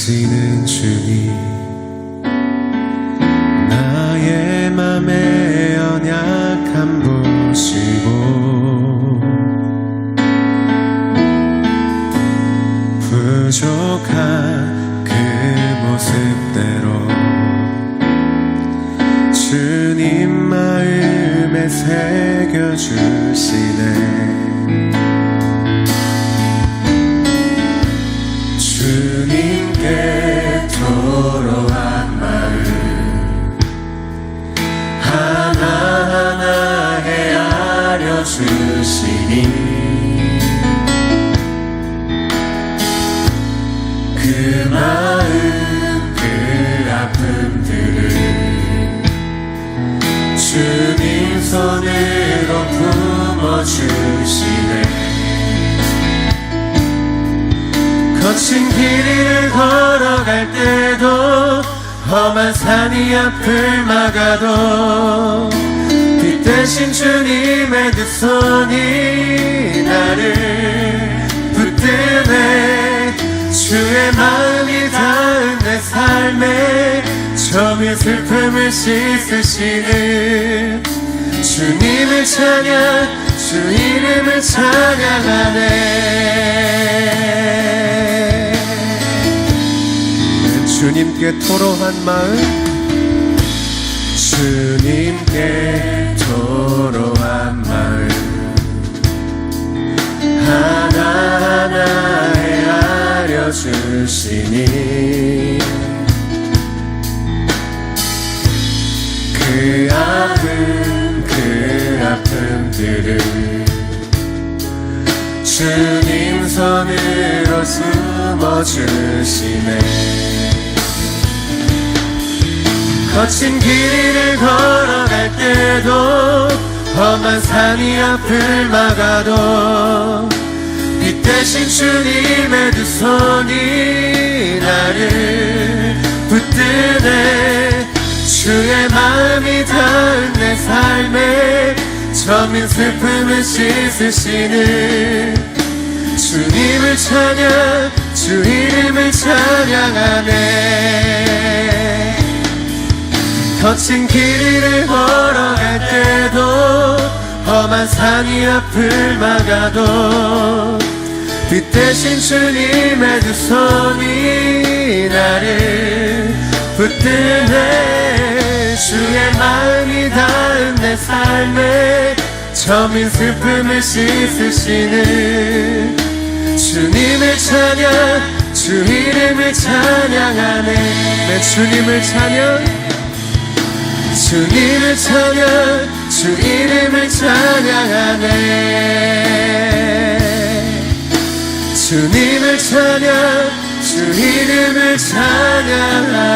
아시는 주님 나의 맘의 연약함 보시고 부족한 그 모습대로 주시니. 그 마음 그 아픔들을 주님 손으로 품어주시네. 거친 길을 걸어갈 때도 험한 산이 앞을 막아도 빛 대신 주님의 두 손이 나를 붙드네. 주의 마음이 닿은 내 삶에 점의 슬픔을 씻으시는 주님을 찬양 주 이름을 찬양하네. 주님께 토로한 마음 주님께 아픔들을 주님 손으로 숨어 주시네. 거친 길을 걸어갈 때도 험한 산이 앞을 막아도 빛 대신 주님의 두 손이 나를 붙드네. 주의 마음이 닿은 내 삶에 점인 슬픔을 씻으시는 주님을 찬양 주 이름을 찬양하네. 거친 길을 걸어갈 때도 험한 산이 앞을 막아도 빛 대신 주님의 두 손이 나를 붙드네. 주의 마음이 닿은 내 삶에 점인 슬픔을 씻으시는 주님을 찬양 주 이름을 찬양하네. 내 주님을 찬양 주님을 찬양 주 이름을 찬양하네. 주님을 찬양 주 이름을 찬양하네